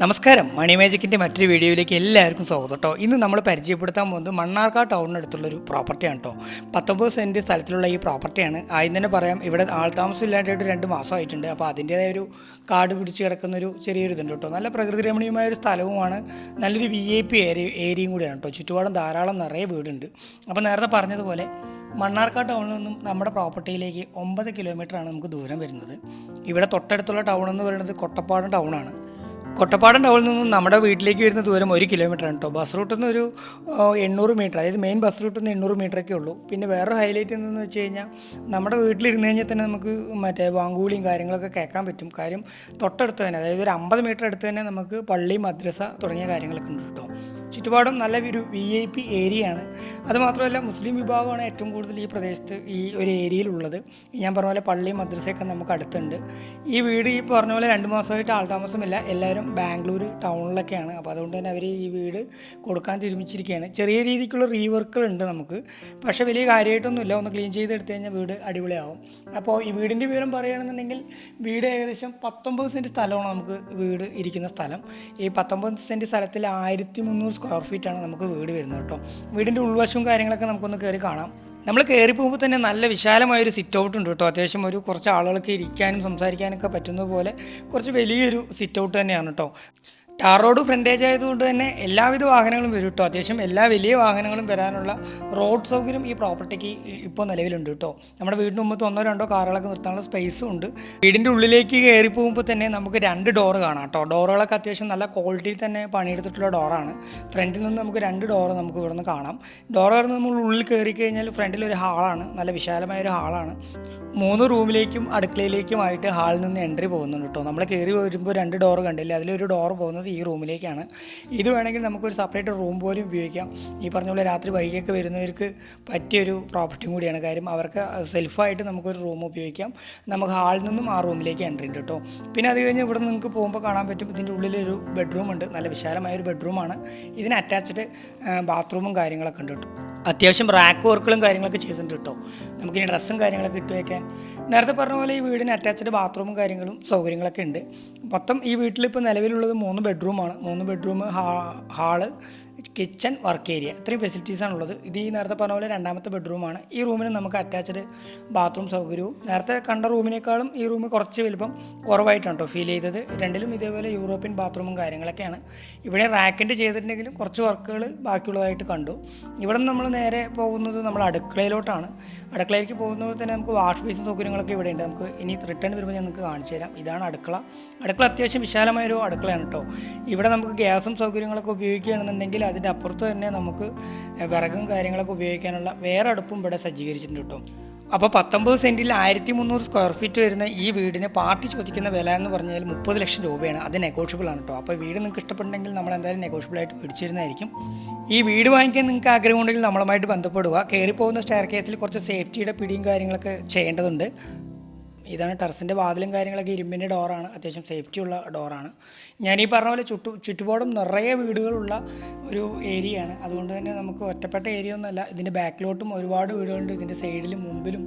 നമസ്കാരം. മണി മാജിക്കിന്റെ മറ്റൊരു വീഡിയോയിലേക്ക് എല്ലാവർക്കും സ്വാഗതം കേട്ടോ. ഇന്ന് നമ്മൾ പരിചയപ്പെടുത്താൻ പോകുന്നത് മണ്ണാർക്കാട് ടൗണിനടുത്തുള്ളൊരു പ്രോപ്പർട്ടിയാണ് കേട്ടോ. പത്തൊമ്പത് സെന്റ് സ്ഥലത്തിലുള്ള ഈ പ്രോപ്പർട്ടിയാണ് ആദ്യം തന്നെ പറയാം ഇവിടെ ആൾതാമസം ഇല്ലാണ്ടായിട്ട് രണ്ട് മാസമായിട്ടുണ്ട്. അപ്പോൾ അതിന്റേതായ ഒരു കാട് പിടിച്ച് കിടക്കുന്നൊരു ചെറിയൊരു ഇതുണ്ട് കേട്ടോ. നല്ല പ്രകൃതി രമണീയമായ ഒരു സ്ഥലവുമാണ്. നല്ലൊരു വി ഐ പി ഏരിയ ഏരിയയും കൂടിയാണ് കേട്ടോ. ചുറ്റുപാടും ധാരാളം നിറയെ വീടുണ്ട്. അപ്പോൾ നേരത്തെ പറഞ്ഞതുപോലെ മണ്ണാർക്കാട് ടൗണിൽ നിന്നും നമ്മുടെ പ്രോപ്പർട്ടിയിലേക്ക് ഒമ്പത് കിലോമീറ്ററാണ് നമുക്ക് ദൂരം വരുന്നത്. ഇവിടെ തൊട്ടടുത്തുള്ള ടൗൺ എന്ന് പറയുന്നത് കൊട്ടപ്പാടം ടൗണാണ് കൊട്ടപ്പാടം ടൗണിൽ നിന്നും നമ്മുടെ വീട്ടിലേക്ക് വരുന്ന ദൂരം ഒരു കിലോമീറ്റർ ആണ് കേട്ടോ. ബസ് റൂട്ടിൽ നിന്ന് ഒരു എണ്ണൂറ് മീറ്റർ അതായത് മെയിൻ ബസ് റൂട്ടിൽ നിന്ന് എണ്ണൂറ് മീറ്ററൊക്കെ ഉള്ളൂ. പിന്നെ വേറെ ഹൈലൈറ്റ് എന്തെന്ന് വെച്ച് കഴിഞ്ഞാൽ നമ്മുടെ വീട്ടിലിരുന്ന് കഴിഞ്ഞാൽ തന്നെ നമുക്ക് മറ്റേ വാങ്കൂളിയും കാര്യങ്ങളൊക്കെ കേൾക്കാൻ പറ്റും. കാര്യം തൊട്ടടുത്ത് തന്നെ അതായത് ഒരു അമ്പത് മീറ്റർ അടുത്ത് തന്നെ നമുക്ക് പള്ളി മദ്രസ തുടങ്ങിയ കാര്യങ്ങളൊക്കെ ഉണ്ട് കേട്ടോ. ചുറ്റുപാടും നല്ല ഒരു വി ഐ പി ഏരിയയാണ് അതുമാത്രമല്ല മുസ്ലിം വിഭാഗമാണ് ഏറ്റവും കൂടുതൽ ഈ പ്രദേശത്ത് ഈ ഒരു ഏരിയയിലുള്ളത് ഞാൻ പറഞ്ഞ പോലെ പള്ളി മദ്രസയൊക്കെ നമുക്ക് അടുത്തുണ്ട്. ഈ വീട് ഈ പറഞ്ഞ പോലെ രണ്ട് മാസമായിട്ട് ആൾതാമസമില്ല എല്ലാവരും ബാംഗ്ലൂർ ടൗണിലൊക്കെയാണ്. അപ്പോൾ അതുകൊണ്ട് തന്നെ അവർ ഈ വീട് കൊടുക്കാൻ തീരുമാനിച്ചിരിക്കുകയാണ്. ചെറിയ രീതിക്കുള്ള റീവർക്കുകളുണ്ട് നമുക്ക്. പക്ഷേ വലിയ കാര്യമായിട്ടൊന്നുമില്ല. ഒന്ന് ക്ലീൻ ചെയ്ത് ചെയ്തെടുത്ത് കഴിഞ്ഞാൽ വീട് അടിപൊളിയാവും. അപ്പോൾ ഈ വീടിന്റെ വിവരം പറയുകയാണെന്നുണ്ടെങ്കിൽ വീട് ഏകദേശം പത്തൊമ്പത് സെന്റ് സ്ഥലമാണ് നമുക്ക് വീട് ഇരിക്കുന്ന സ്ഥലം. ഈ പത്തൊമ്പത് സെന്റ് സ്ഥലത്തിൽ ആയിരത്തി മുന്നൂറ് സ്ക്വയർ ഫീറ്റ് ആണ് നമുക്ക് വീട് വരുന്നത് കേട്ടോ. വീടിന്റെ ഉൾവശവും കാര്യങ്ങളൊക്കെ നമുക്കൊന്ന് കയറി കാണാം. നമ്മൾ കയറി പോകുമ്പോൾ തന്നെ നല്ല വിശാലമായ ഒരു സിറ്റ് ഔട്ട് ഉണ്ട് കേട്ടോ. അത്യാവശ്യം ഒരു കുറച്ച് ആളുകൾക്ക് ഇരിക്കാനും സംസാരിക്കാനൊക്കെ പറ്റുന്ന പോലെ കുറച്ച് വലിയൊരു സിറ്റ് ഔട്ട് തന്നെയാണ് കേട്ടോ. ടാർ റോഡ് ഫ്രണ്ടേജ് ആയതുകൊണ്ട് തന്നെ എല്ലാവിധ വാഹനങ്ങളും വരും കേട്ടോ. അത്യാവശ്യം എല്ലാ വലിയ വാഹനങ്ങളും വരാനുള്ള റോഡ് സൗകര്യം ഈ പ്രോപ്പർട്ടിക്ക് ഇപ്പോൾ നിലവിലുണ്ട് കേട്ടോ. നമ്മുടെ വീടിന് മുമ്പത്ത് ഒന്നോ രണ്ടോ കാറുകളൊക്കെ നിർത്താനുള്ള സ്പേസും ഉണ്ട്. വീടിന്റെ ഉള്ളിലേക്ക് കയറി പോകുമ്പോൾ തന്നെ നമുക്ക് രണ്ട് ഡോർ കാണാം കേട്ടോ. ഡോറുകളൊക്കെ അത്യാവശ്യം നല്ല ക്വാളിറ്റിയിൽ തന്നെ പണിയെടുത്തിട്ടുള്ള ഡോറാണ് ഫ്രണ്ടിൽ നിന്ന് നമുക്ക് രണ്ട് ഡോർ നമുക്ക് ഇവിടെ നിന്ന് കാണാം. ഡോറ് കയറുന്ന നമ്മൾ ഉള്ളിൽ കയറി കഴിഞ്ഞാൽ ഫ്രണ്ടിൽ ഒരു ഹാളാണ് നല്ല വിശാലമായ ഒരു ഹാളാണ് മൂന്ന് റൂമിലേക്കും അടുക്കളയിലേക്കുമായിട്ട് ഹാളിൽ നിന്ന് എൻട്രി പോകുന്നുണ്ട് കേട്ടോ. നമ്മൾ കയറി വരുമ്പോൾ രണ്ട് ഡോർ കണ്ടില്ല? അതിലൊരു ഡോർ പോകുന്നത് ഈ റൂമിലേക്കാണ്. ഇത് വേണമെങ്കിൽ നമുക്കൊരു സെപ്പറേറ്റ് റൂം പോലും ഉപയോഗിക്കാം. ഈ പറഞ്ഞ പോലെ രാത്രി വൈകിയൊക്കെ വരുന്നവർക്ക് പറ്റിയൊരു പ്രോപ്പർട്ടിയും കൂടിയാണ്. കാര്യം അവർക്ക് സെൽഫായിട്ട് നമുക്കൊരു റൂം ഉപയോഗിക്കാം. നമുക്ക് ഹാളിൽ നിന്നും ആ റൂമിലേക്ക് എൻട്രി ഉണ്ട് കേട്ടോ. പിന്നെ അത് കഴിഞ്ഞ് ഇവിടെ നിങ്ങൾക്ക് പോകുമ്പോൾ കാണാൻ പറ്റും ഇതിന്റെ ഉള്ളിലൊരു ബെഡ്റൂം ഉണ്ട്. നല്ല വിശാലമായ ഒരു ബെഡ്റൂമാണ് ഇതിന് അറ്റാച്ച്ഡ് ബാത്റൂമും കാര്യങ്ങളൊക്കെ ഉണ്ട് കേട്ടോ. അത്യാവശ്യം റാക്ക് വർക്കുകളും കാര്യങ്ങളൊക്കെ ചെയ്തിട്ടുണ്ട് കേട്ടോ. നമുക്കിനി ഡ്രസ്സും കാര്യങ്ങളൊക്കെ ഇട്ട് വയ്ക്കാൻ നേരത്തെ പറഞ്ഞ പോലെ ഈ വീടിന് അറ്റാച്ച്ഡ് ബാത്റൂമും കാര്യങ്ങളും സൗകര്യങ്ങളൊക്കെ ഉണ്ട്. മൊത്തം ഈ വീട്ടിൽ ഇപ്പോൾ നിലവിലുള്ളത് മൂന്ന് ബെഡ്റൂമാണ് മൂന്ന് bedroom hall kitchen work area ഇത്രയും ഫെസിലിറ്റീസാണ് ഉള്ളത് ഇത് ഈ നേരത്തെ പറഞ്ഞ പോലെ രണ്ടാമത്തെ ബെഡ്റൂമാണ് ഈ റൂമിന് നമുക്ക് അറ്റാച്ച്ഡ് ബാത്റൂം സൗകര്യവും. നേരത്തെ കണ്ട റൂമിനേക്കാളും ഈ റൂം കുറച്ച് വലുപ്പം കുറവായിട്ടാണ് കേട്ടോ ഫീൽ ചെയ്തത് രണ്ടിലും ഇതേപോലെ യൂറോപ്യൻ ബാത്റൂമും കാര്യങ്ങളൊക്കെയാണ്. ഇവിടെ റാക്കിന്റെ ചെയ്തിട്ടുണ്ടെങ്കിലും കുറച്ച് വർക്കുകൾ ബാക്കിയുള്ളതായിട്ട് കണ്ടു. ഇവിടെ നമ്മൾ നേരെ പോകുന്നത് നമ്മൾ അടുക്കളയിലോട്ടാണ്. അടുക്കളയിലേക്ക് പോകുമ്പോൾ തന്നെ നമുക്ക് വാഷ് ബേസിൻ സൗകര്യങ്ങളൊക്കെ ഇവിടെ ഉണ്ട് നമുക്ക് ഇനി റിട്ടേൺ വരുമ്പോൾ ഞാൻ നിങ്ങൾക്ക് കാണിച്ചു തരാം. ഇതാണ് അടുക്കള. അടുക്കള അത്യാവശ്യം വിശാലമായൊരു അടുക്കളയാണ് കേട്ടോ ഇവിടെ നമുക്ക് ഗ്യാസും സൗകര്യങ്ങളൊക്കെ ഉപയോഗിക്കുകയാണെന്നുണ്ടെങ്കിൽ അതിന്റെ അപ്പുറത്ത് തന്നെ നമുക്ക് വിറകും കാര്യങ്ങളൊക്കെ ഉപയോഗിക്കാനുള്ള വേറെ അടുപ്പും ഇവിടെ സജ്ജീകരിച്ചിട്ടുണ്ട് കേട്ടോ. അപ്പോൾ പത്തൊമ്പത് സെന്റിൽ ആയിരത്തി മുന്നൂറ് സ്ക്വയർ ഫീറ്റ് വരുന്ന ഈ വീടിന് പാർട്ടി ചോദിക്കുന്ന വില എന്ന് പറഞ്ഞാൽ മുപ്പത് ലക്ഷം രൂപയാണ്. അത് നെഗോഷ്യബിൾ ആണ് കേട്ടോ. അപ്പോൾ വീട് നിങ്ങൾക്ക് ഇഷ്ടപ്പെട്ടെങ്കിൽ നമ്മൾ എന്തായാലും നെഗോഷ്യബിൾ ആയിട്ട് മേടിച്ചിരുന്നതായിരിക്കും. ഈ വീട് വാങ്ങിക്കാൻ നിങ്ങൾക്ക് ആഗ്രഹമുണ്ടെങ്കിൽ നമ്മളുമായിട്ട് ബന്ധപ്പെടുക. കയറി പോകുന്ന സ്റ്റെയർ കേസിൽ കുറച്ച് സേഫ്റ്റിയുടെ പിടിയും കാര്യങ്ങളൊക്കെ ചെയ്യേണ്ടതുണ്ട്. ഇതാണ് ടെറസിന്റെ വാതിലും കാര്യങ്ങളൊക്കെ ഇരുമ്പിന്റെ ഡോറാണ്. അത്യാവശ്യം സേഫ്റ്റി ഉള്ള ഡോറാണ്. ഞാൻ ഈ പറഞ്ഞ പോലെ ചുറ്റു ചുറ്റുപാടും നിറയെ വീടുകളുള്ള ഒരു ഏരിയയാണ്. അതുകൊണ്ട് തന്നെ നമുക്ക് ഒറ്റപ്പെട്ട ഏരിയ ഒന്നുമല്ല ഇതിന്റെ ബാക്കിലോട്ടും ഒരുപാട് വീടുകളുണ്ട്. ഇതിന്റെ സൈഡിലും മുമ്പിലും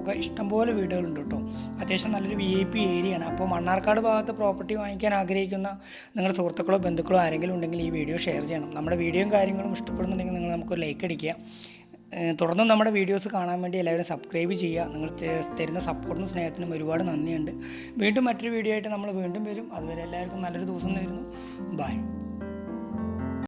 ഒക്കെ ഇഷ്ടംപോലെ വീടുകളുണ്ട് കേട്ടോ. അത്യാവശ്യം നല്ലൊരു വി ഐ പി ഏരിയയാണ്. അപ്പോൾ മണ്ണാർക്കാട് ഭാഗത്ത് പ്രോപ്പർട്ടി വാങ്ങിക്കാൻ ആഗ്രഹിക്കുന്ന നിങ്ങളുടെ സുഹൃത്തുക്കളോ ബന്ധുക്കളോ ആരെങ്കിലും ഉണ്ടെങ്കിൽ ഈ വീഡിയോ ഷെയർ ചെയ്യണം. നമ്മുടെ വീഡിയോയും കാര്യങ്ങളും ഇഷ്ടപ്പെടുന്നുണ്ടെങ്കിൽ നിങ്ങൾ നമുക്ക് ലൈക്ക് അടിക്കുക. തുടർന്നും നമ്മുടെ വീഡിയോസ് കാണാൻ വേണ്ടി എല്ലാവരും സബ്സ്ക്രൈബ് ചെയ്യുക. നിങ്ങൾ തരുന്ന സപ്പോർട്ടും സ്നേഹത്തിനും ഒരുപാട് നന്ദിയുണ്ട്. വീണ്ടും മറ്റൊരു വീഡിയോ ആയിട്ട് നമ്മൾ വീണ്ടും വരും. അതുവരെ എല്ലാവർക്കും നല്ലൊരു ദിവസം നേരുന്നു. ബൈ.